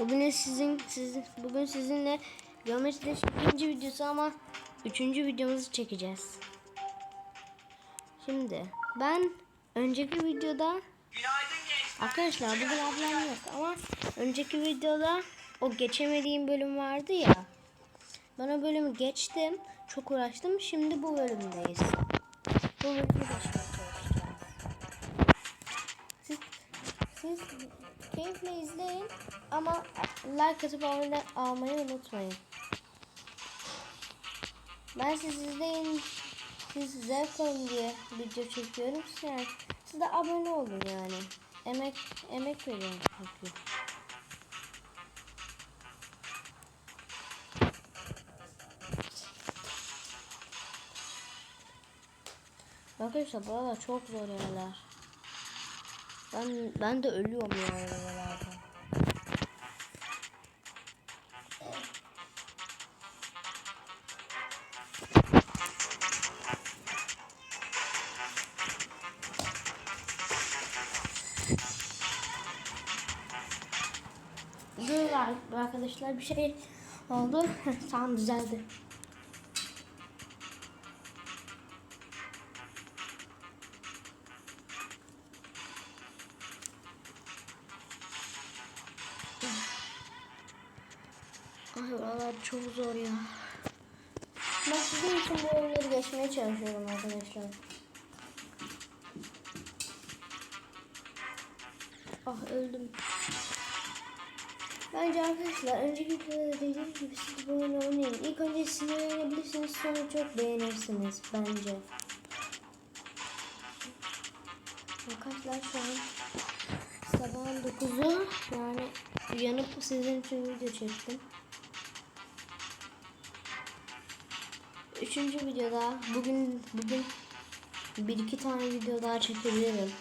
Bugün sizin sizin bugün sizinle Geometri Dash ikinci videosu ama üçüncü videomuzu çekeceğiz. Şimdi ben önceki videoda arkadaşlar bugün ablam yok ama önceki videoda o geçemediğim bölüm vardı ya. Ben o bölümü geçtim. Çok uğraştım. Şimdi bu bölümdeyiz. Bu bölümü geçmeye siz keyifle izleyin ama like atıp abone almayı unutmayın. Ben siz izleyin, siz zevk alın diye video çekiyorum. Siz Yani siz de abone olun yani. Emek emek veriyorum çünkü. Arkadaşlar buralar çok zor yerler. Ben ben de ölüyorum ya oralarda. Dur arkadaşlar bir şey oldu. tamam düzeldi. Oralar çok zor ya. Ben sizin için bu oyunları geçmeye çalışıyorum arkadaşlar. Ah öldüm. Bence arkadaşlar önceki videoda dediğim gibi siz bu oyunu oynayın. İlk önce sinirlenebilirsiniz sonra çok beğenirsiniz bence. Arkadaşlar şu an sabahın 9'u yani uyanıp sizin için video çektim. Üçüncü videoda bugün bugün bir iki tane video daha çekebilirim.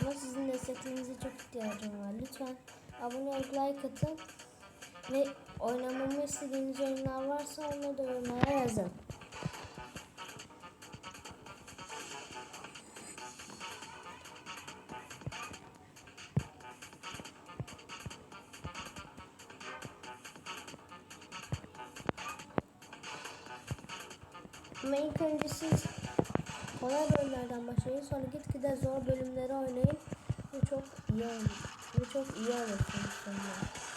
Ama sizin desteklerinize çok ihtiyacım var. Lütfen abone olup like atın. Ve oynamamı istediğiniz oyunlar varsa onları da yorumlara yazın. Kolay bölümlerden başlayın. Sonra gitgide zor bölümleri oynayın. Bu çok iyi olur. Bu çok iyi olursunuz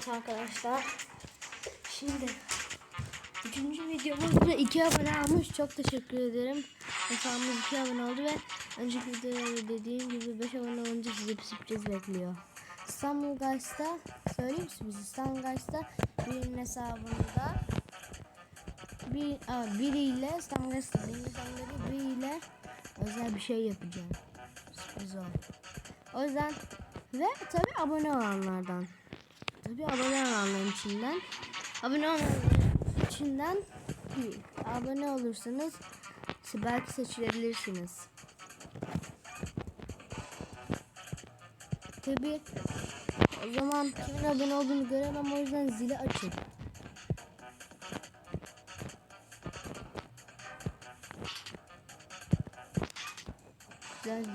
Evet arkadaşlar. Şimdi üçüncü videomuzda iki abone almış. Çok teşekkür ederim. Hesabımız iki abone oldu ve önceki videoda dediğim gibi 5 abone olunca size bir sürpriz bekliyor. İstanbul Guys'ta söyleyeyim mi sürpriz? İstanbul Guys'ta birinin hesabında bir, aa, biriyle İstanbul Guys'ta hesabımda biriyle özel bir şey yapacağım. Sürpriz o. O yüzden ve tabi abone olanlardan. Tabii abone olanların içinden. Abone olanların içinden abone olursanız belki seçilebilirsiniz. Tabii o zaman kimin abone olduğunu göremem o yüzden zili açın.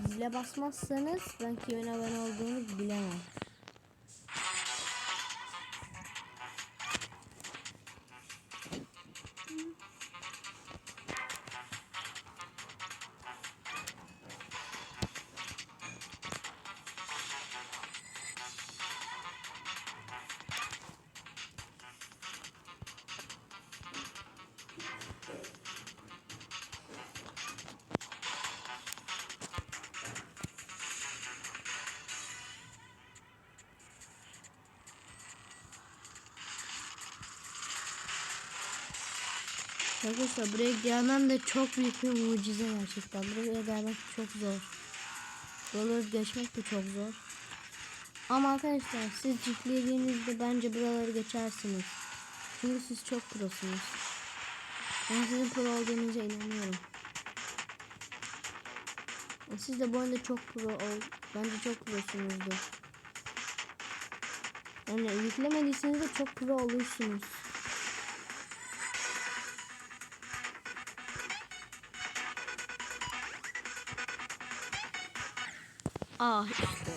Zile basmazsanız ben kimin abone olduğunu bilemem. Arkadaşlar buraya gelmem de çok büyük bir mucize gerçekten. Buraya gelmek çok zor. Buraları geçmek de çok zor. Ama arkadaşlar siz ciddiğinizde bence buraları geçersiniz. Çünkü siz çok prosunuz. Ben sizin pro olduğunuza inanıyorum. E, Siz de bu oyunda çok pro ol. Bence çok prosunuzdur. Yani yüklemediyseniz de çok pro olursunuz. Ah işte.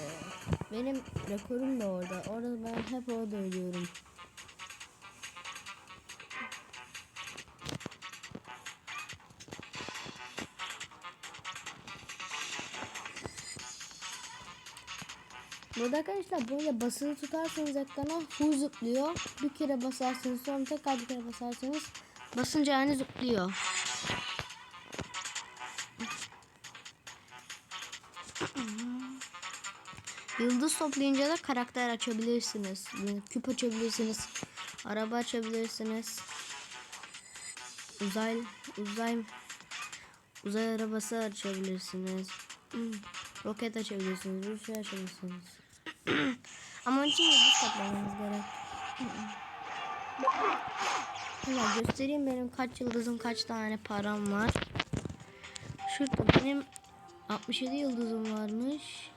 Benim rekorum da orada. Orada ben hep orada ölüyorum. Burada arkadaşlar böyle basılı tutarsanız ekrana full zıplıyor. Bir kere basarsanız sonra tekrar bir kere basarsanız basınca yani zıplıyor. Yıldız toplayınca da karakter açabilirsiniz. Küp açabilirsiniz. Araba açabilirsiniz. Uzay uzay uzay arabası açabilirsiniz. Hmm, Roket açabilirsiniz. Bir şey açabilirsiniz. Ama onun için yıldız toplamanız gerek. Hemen göstereyim benim kaç yıldızım kaç tane param var. Şurada benim 67 yıldızım varmış.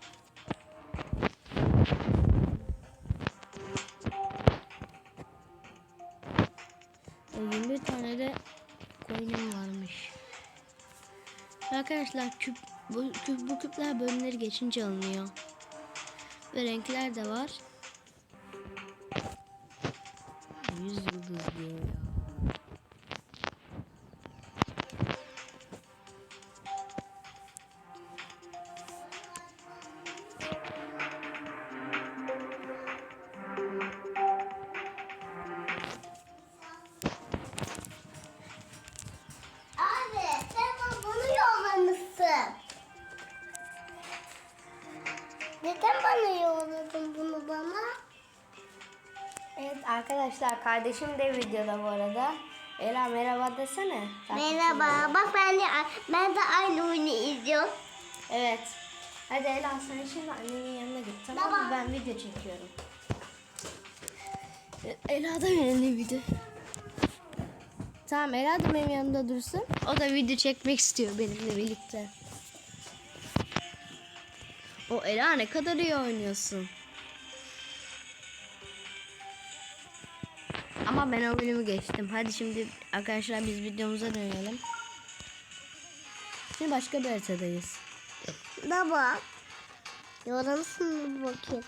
Varmış. Arkadaşlar küp bu, küp, bu küpler bölümleri geçince alınıyor. Ve renkler de var. 100 yıldız diyor ya. Arkadaşlar kardeşim de videoda bu arada. Ela merhaba desene. Merhaba. Bak ben de ben de aynı oyunu izliyorum. Evet. Hadi Ela sen şimdi annenin yanına git tamam mı? Baba. Ben video çekiyorum. Ela da benimle video. Tamam Ela da benim yanımda dursun. O da video çekmek istiyor benimle birlikte. O Ela ne kadar iyi oynuyorsun. Ama ben o bölümü geçtim. Hadi şimdi arkadaşlar biz videomuza dönelim. Şimdi başka bir haritadayız. Baba. Mı bakayım.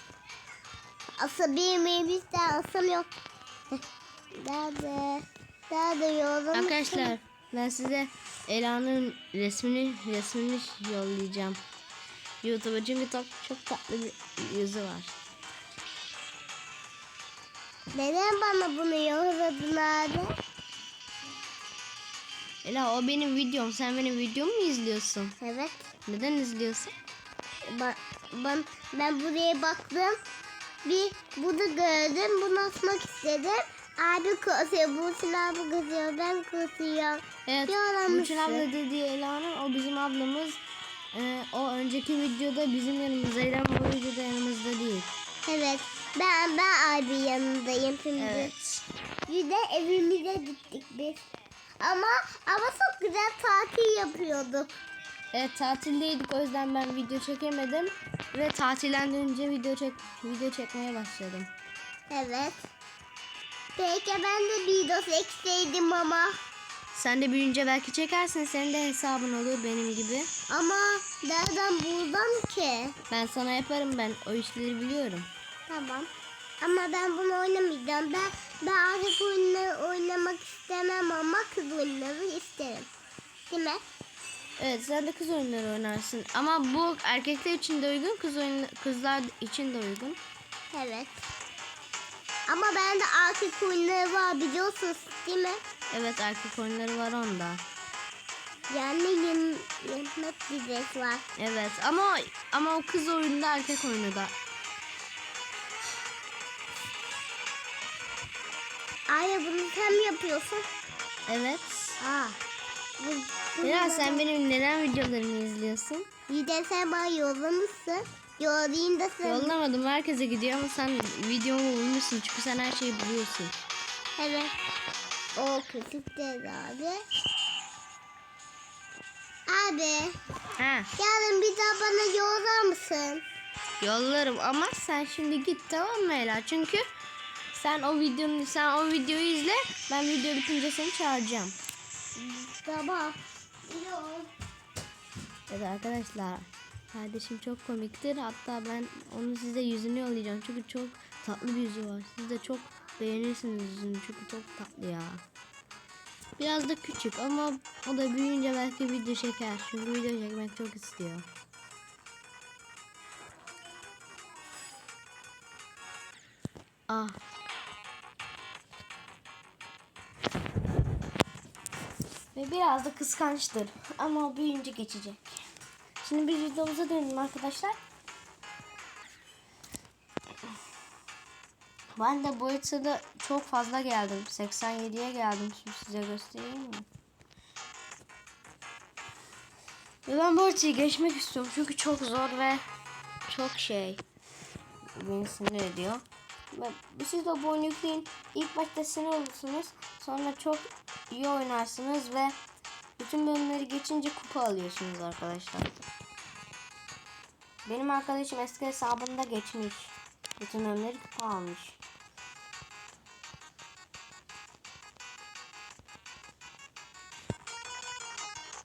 Asıl miyim işte asıl yok. Nerede? Nerede yollamışsın? Arkadaşlar ben size Ela'nın resmini resmini yollayacağım. YouTube'a çünkü çok, çok tatlı bir yüzü var. Neden bana bunu yolladın abi? Ela o benim videom. Sen benim videomu mu izliyorsun? Evet. Neden izliyorsun? Ben, ben, ben buraya baktım. Bir bunu gördüm. Bunu atmak istedim. Abi kızıyor. Bu abi kızıyor. Ben kızıyorum. Evet. Burçin abla dediği Ela'nın o bizim ablamız. Ee, o önceki videoda bizim yanımızdaydı ama bu videoda yanımızda değil. Evet. Ben ben abi yanındayım şimdi. Evet. Bir de evimize gittik biz. Ama ama çok güzel tatil yapıyorduk. Evet tatildeydik o yüzden ben video çekemedim ve tatilden dönünce video çek video çekmeye başladım. Evet. Belki ben de video çekseydim ama. Sen de büyüyünce belki çekersin. Senin de hesabın olur benim gibi. Ama nereden buldum ki? Ben sana yaparım ben o işleri biliyorum. Tamam. Ama ben bunu oynamayacağım. Ben, ben artık oyunları oynamak istemem ama kız oyunları isterim. Değil mi? Evet sen de kız oyunları oynarsın. Ama bu erkekler için de uygun, kız oyun kızlar için de uygun. Evet. Ama bende artık oyunları var biliyorsunuz değil mi? Evet erkek oyunları var onda. Yani yemek dizesi var. Evet ama ama o kız oyunda erkek oyunu da. Ay bunu sen mi yapıyorsun? Evet. Aa. Bu, bu Ela sen benim neden videolarımı izliyorsun? Bir de sen bana yollamışsın. Yollayayım da sen. Yollamadım herkese gidiyor ama sen videomu bulmuşsun çünkü sen her şeyi buluyorsun. Evet. O küçük dedi abi. Abi. Ha Yarın bir daha bana yollar mısın? yollarım ama sen şimdi git tamam mı Ela? Çünkü sen o videonu sen o videoyu izle ben video bitince seni çağıracağım. Tamam. Yok. Evet arkadaşlar kardeşim çok komiktir. Hatta ben onun size yüzünü yollayacağım. Çünkü çok tatlı bir yüzü var. Siz de çok beğenirsiniz. Çünkü çok tatlı ya. Biraz da küçük ama o da büyüyünce belki video çeker. Çünkü video çekmek çok istiyor. Ah. Ve biraz da kıskançtır. Ama o büyüyünce geçecek. Şimdi bir videomuza dönelim arkadaşlar. Ben de bu haritada çok fazla geldim. 87'ye geldim. Şimdi size göstereyim mi? Ve ben bu haritayı geçmek istiyorum. Çünkü çok zor ve çok şey. Beni sinir ediyor. Ve siz de bu oyunu yükleyin. İlk başta sinir olursunuz. Sonra çok iyi oynarsınız ve bütün bölümleri geçince kupa alıyorsunuz arkadaşlar. Benim arkadaşım eski hesabında geçmiş. Bütün bölümleri kupa almış.